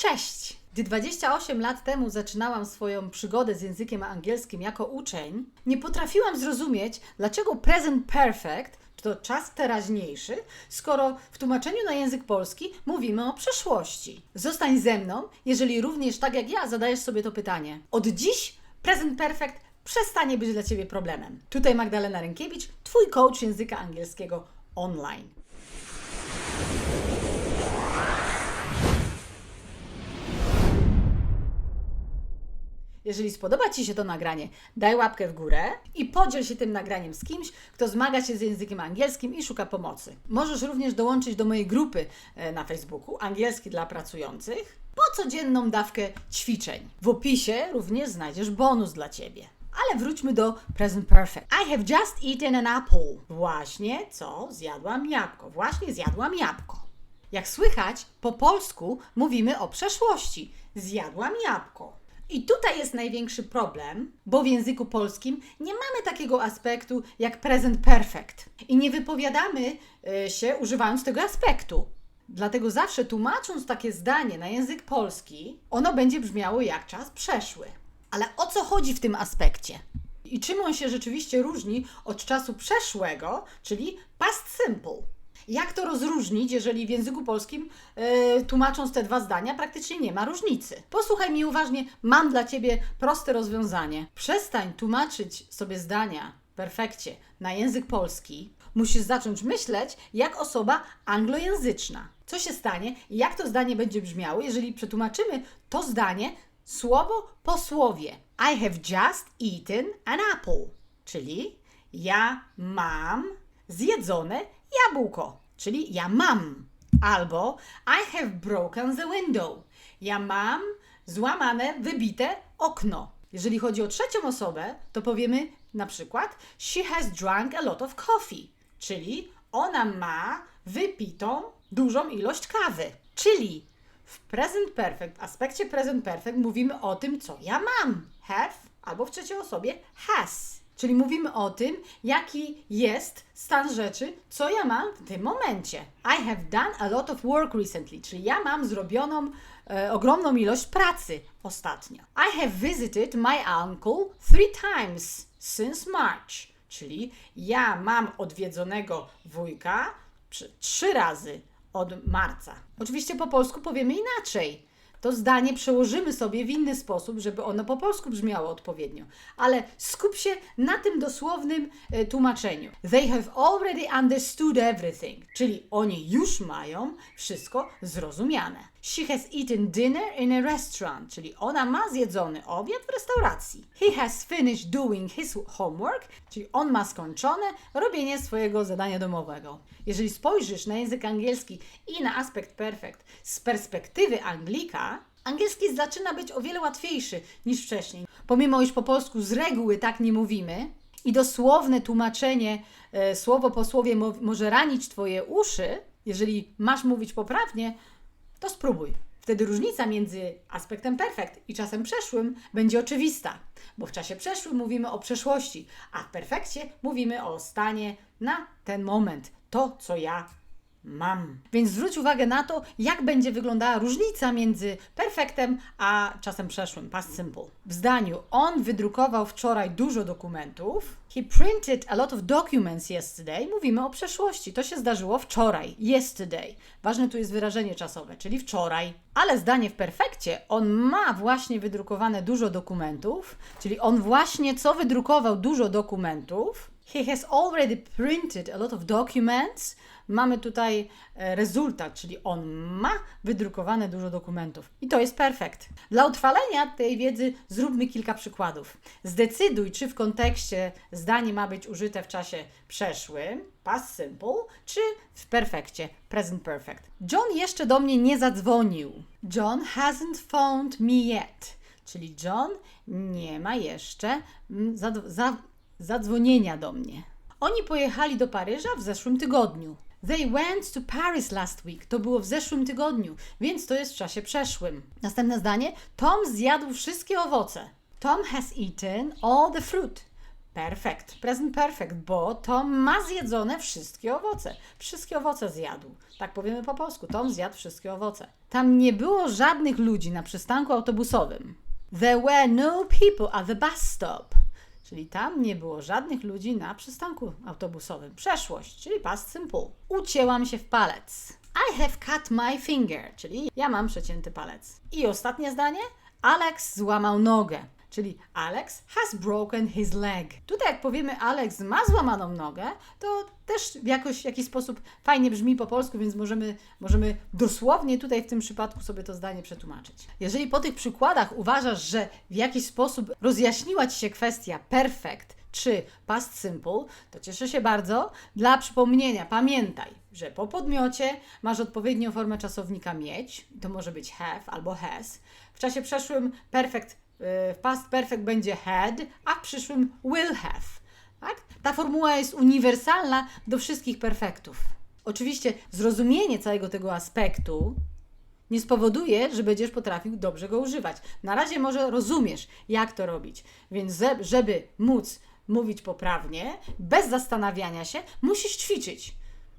Cześć! Gdy 28 lat temu zaczynałam swoją przygodę z językiem angielskim jako uczeń, nie potrafiłam zrozumieć, dlaczego present perfect, to czas teraźniejszy, skoro w tłumaczeniu na język polski mówimy o przeszłości. Zostań ze mną, jeżeli również tak jak ja zadajesz sobie to pytanie. Od dziś present perfect przestanie być dla Ciebie problemem. Tutaj Magdalena Rękiewicz, Twój coach języka angielskiego online. Jeżeli spodoba Ci się to nagranie, daj łapkę w górę i podziel się tym nagraniem z kimś, kto zmaga się z językiem angielskim i szuka pomocy. Możesz również dołączyć do mojej grupy e, na Facebooku Angielski dla pracujących po codzienną dawkę ćwiczeń. W opisie również znajdziesz bonus dla Ciebie. Ale wróćmy do present perfect. I have just eaten an apple. Właśnie co? Zjadłam jabłko. Właśnie zjadłam jabłko. Jak słychać, po polsku mówimy o przeszłości. Zjadłam jabłko. I tutaj jest największy problem, bo w języku polskim nie mamy takiego aspektu jak present perfect. I nie wypowiadamy y, się używając tego aspektu. Dlatego zawsze tłumacząc takie zdanie na język polski, ono będzie brzmiało jak czas przeszły. Ale o co chodzi w tym aspekcie? I czym on się rzeczywiście różni od czasu przeszłego, czyli past simple? Jak to rozróżnić, jeżeli w języku polskim, e, tłumacząc te dwa zdania, praktycznie nie ma różnicy? Posłuchaj mi uważnie, mam dla Ciebie proste rozwiązanie. Przestań tłumaczyć sobie zdania w perfekcie na język polski. Musisz zacząć myśleć jak osoba anglojęzyczna. Co się stanie i jak to zdanie będzie brzmiało, jeżeli przetłumaczymy to zdanie słowo po słowie. I have just eaten an apple, czyli ja mam zjedzone jabłko, czyli ja mam. Albo I have broken the window. Ja mam złamane, wybite okno. Jeżeli chodzi o trzecią osobę, to powiemy na przykład She has drunk a lot of coffee, czyli ona ma wypitą dużą ilość kawy. Czyli w present perfect, w aspekcie present perfect mówimy o tym, co ja mam. Have albo w trzeciej osobie has. Czyli mówimy o tym, jaki jest stan rzeczy, co ja mam w tym momencie. I have done a lot of work recently, czyli ja mam zrobioną e, ogromną ilość pracy ostatnio. I have visited my uncle three times since March, czyli ja mam odwiedzonego wujka trzy razy od marca. Oczywiście po polsku powiemy inaczej to zdanie przełożymy sobie w inny sposób, żeby ono po polsku brzmiało odpowiednio. Ale skup się na tym dosłownym e, tłumaczeniu. They have already understood everything, czyli oni już mają wszystko zrozumiane. She has eaten dinner in a restaurant, czyli ona ma zjedzony obiad w restauracji. He has finished doing his homework, czyli on ma skończone robienie swojego zadania domowego. Jeżeli spojrzysz na język angielski i na aspekt perfect z perspektywy Anglika, angielski zaczyna być o wiele łatwiejszy niż wcześniej. Pomimo iż po polsku z reguły tak nie mówimy i dosłowne tłumaczenie e, słowo po słowie mo- może ranić Twoje uszy, jeżeli masz mówić poprawnie, to spróbuj. Wtedy różnica między aspektem perfekt i czasem przeszłym będzie oczywista, bo w czasie przeszłym mówimy o przeszłości, a w perfekcie mówimy o stanie na ten moment, to co ja mam. Więc zwróć uwagę na to, jak będzie wyglądała różnica między perfektem a czasem przeszłym, past simple. W zdaniu on wydrukował wczoraj dużo dokumentów. He printed a lot of documents yesterday. Mówimy o przeszłości. To się zdarzyło wczoraj. Yesterday. Ważne tu jest wyrażenie czasowe, czyli wczoraj. Ale zdanie w perfekcie, on ma właśnie wydrukowane dużo dokumentów, czyli on właśnie co wydrukował dużo dokumentów. He has already printed a lot of documents. Mamy tutaj e, rezultat, czyli on ma wydrukowane dużo dokumentów. I to jest perfekt. Dla utrwalenia tej wiedzy zróbmy kilka przykładów. Zdecyduj, czy w kontekście zdanie ma być użyte w czasie przeszłym, past simple, czy w perfekcie, present perfect. John jeszcze do mnie nie zadzwonił. John hasn't phoned me yet. Czyli John nie ma jeszcze mm, zadzwonienia do mnie. Oni pojechali do Paryża w zeszłym tygodniu. They went to Paris last week. To było w zeszłym tygodniu, więc to jest w czasie przeszłym. Następne zdanie. Tom zjadł wszystkie owoce. Tom has eaten all the fruit. Perfect, present perfect, bo Tom ma zjedzone wszystkie owoce. Wszystkie owoce zjadł. Tak powiemy po polsku. Tom zjadł wszystkie owoce. Tam nie było żadnych ludzi na przystanku autobusowym. There were no people at the bus stop. Czyli tam nie było żadnych ludzi na przystanku autobusowym. Przeszłość, czyli past simple. Ucięłam się w palec. I have cut my finger, czyli ja mam przecięty palec. I ostatnie zdanie. Alex złamał nogę. Czyli Alex has broken his leg. Tutaj jak powiemy Alex ma złamaną nogę, to też w jakoś, jakiś sposób fajnie brzmi po polsku, więc możemy, możemy dosłownie tutaj w tym przypadku sobie to zdanie przetłumaczyć. Jeżeli po tych przykładach uważasz, że w jakiś sposób rozjaśniła Ci się kwestia perfect czy past simple, to cieszę się bardzo. Dla przypomnienia, pamiętaj, że po podmiocie masz odpowiednią formę czasownika mieć, to może być have albo has. W czasie przeszłym perfect, y, w past perfect będzie had, a w przyszłym will have. Tak? Ta formuła jest uniwersalna do wszystkich perfektów. Oczywiście zrozumienie całego tego aspektu nie spowoduje, że będziesz potrafił dobrze go używać. Na razie może rozumiesz, jak to robić, więc żeby móc mówić poprawnie, bez zastanawiania się, musisz ćwiczyć.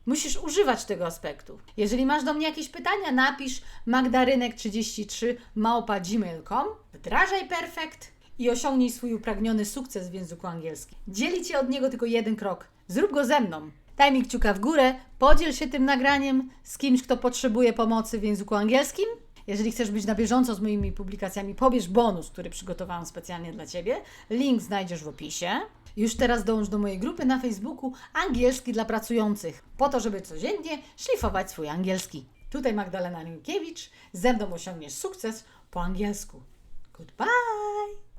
Musisz używać tego aspektu. Jeżeli masz do mnie jakieś pytania, napisz magdarynek33 małpa gmail.com, wdrażaj perfekt i osiągnij swój upragniony sukces w języku angielskim. Dzieli Cię od niego tylko jeden krok. Zrób go ze mną. Daj mi kciuka w górę, podziel się tym nagraniem z kimś, kto potrzebuje pomocy w języku angielskim. Jeżeli chcesz być na bieżąco z moimi publikacjami, pobierz bonus, który przygotowałam specjalnie dla Ciebie. Link znajdziesz w opisie. Już teraz dołącz do mojej grupy na Facebooku Angielski dla pracujących, po to, żeby codziennie szlifować swój angielski. Tutaj Magdalena Rynkiewicz, ze mną osiągniesz sukces po angielsku. Goodbye!